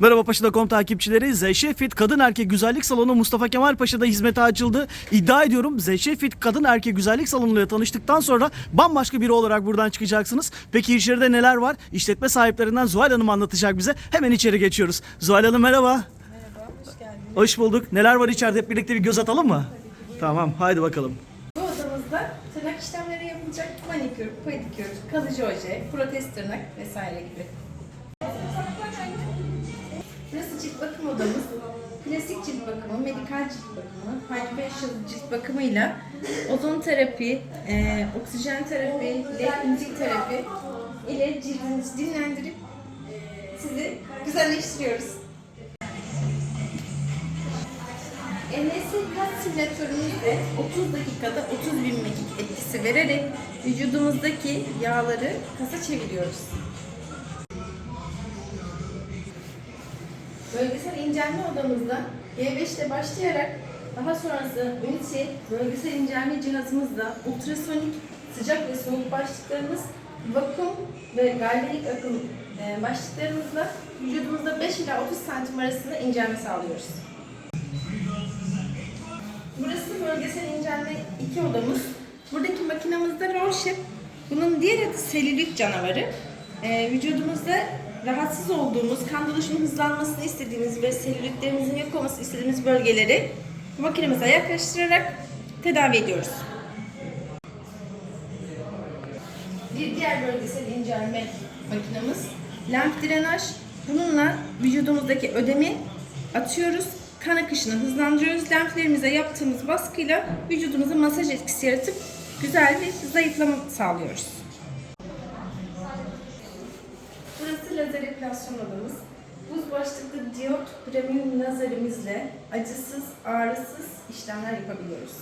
Merhaba Paşa'da.com takipçileri. Zeyşe Fit Kadın Erkek Güzellik Salonu Mustafa Kemal Paşa'da hizmete açıldı. İddia ediyorum Zeyşe Fit Kadın Erkek Güzellik Salonu ile tanıştıktan sonra bambaşka biri olarak buradan çıkacaksınız. Peki içeride neler var? İşletme sahiplerinden Zuhal Hanım anlatacak bize. Hemen içeri geçiyoruz. Zuhal Hanım merhaba. Merhaba, hoş geldiniz. Hoş bulduk. Neler var içeride hep birlikte bir göz atalım mı? Tamam haydi bakalım. Bu odamızda tırnak işlemleri yapılacak manikür, pedikür, kalıcı oje, protez tırnak vesaire gibi. Cilt bakımı, medikal cilt bakımı, hydrofacial cilt bakımıyla ozon terapi, e, oksijen terapi, led terapi ile cildinizi dinlendirip sizi güzelleştiriyoruz. NS kas simülatörümüzde 30 dakikada 30 bin mekik etkisi vererek vücudumuzdaki yağları kasa çeviriyoruz. Bölgesel incelme odamızda G5 ile başlayarak daha sonrası ünite bölgesel incelme cihazımızda ultrasonik sıcak ve soğuk başlıklarımız, vakum ve galvanik akım e, başlıklarımızla vücudumuzda 5 ila 30 santim arasında incelme sağlıyoruz. Burası bölgesel incelme iki odamız. Buradaki makinamızda Rorschach. Bunun diğer adı selülit canavarı. Ee, vücudumuzda rahatsız olduğumuz, kan dolaşımının hızlanmasını istediğimiz ve selülitlerimizin yok olmasını istediğimiz bölgeleri makinemize yaklaştırarak tedavi ediyoruz. Bir diğer bölgesel incelme makinamız lenf drenaj. Bununla vücudumuzdaki ödemi atıyoruz. Kan akışını hızlandırıyoruz. Lenflerimize yaptığımız baskıyla vücudumuza masaj etkisi yaratıp güzel bir zayıflama sağlıyoruz. Burası lazer epilasyon odamız. Buz başlıklı diyot premium lazerimizle acısız, ağrısız işlemler yapabiliyoruz.